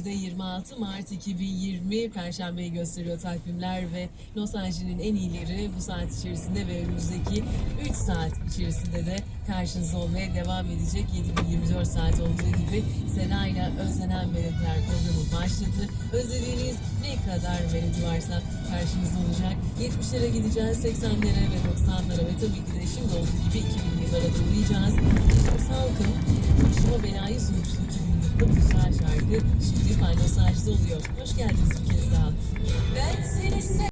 Angeles'de 26 Mart 2020 Perşembeyi gösteriyor takvimler ve Angeles'in en iyileri bu saat içerisinde ve önümüzdeki 3 saat içerisinde de karşınızda olmaya devam edecek. 7024 saat olduğu gibi Sena ile Özlenen Melodiler programı başladı. Özlediğiniz ne kadar melodi varsa karşınızda olacak. 70'lere gideceğiz, 80'lere ve 90'lara ve tabii ki de şimdi olduğu gibi 2000 yıllara da uğrayacağız. Salkın, 2000 yılında bu güzel şarkı şimdi Ağacı'da oluyor. Hoş geldiniz bir kez daha. Ben seni sev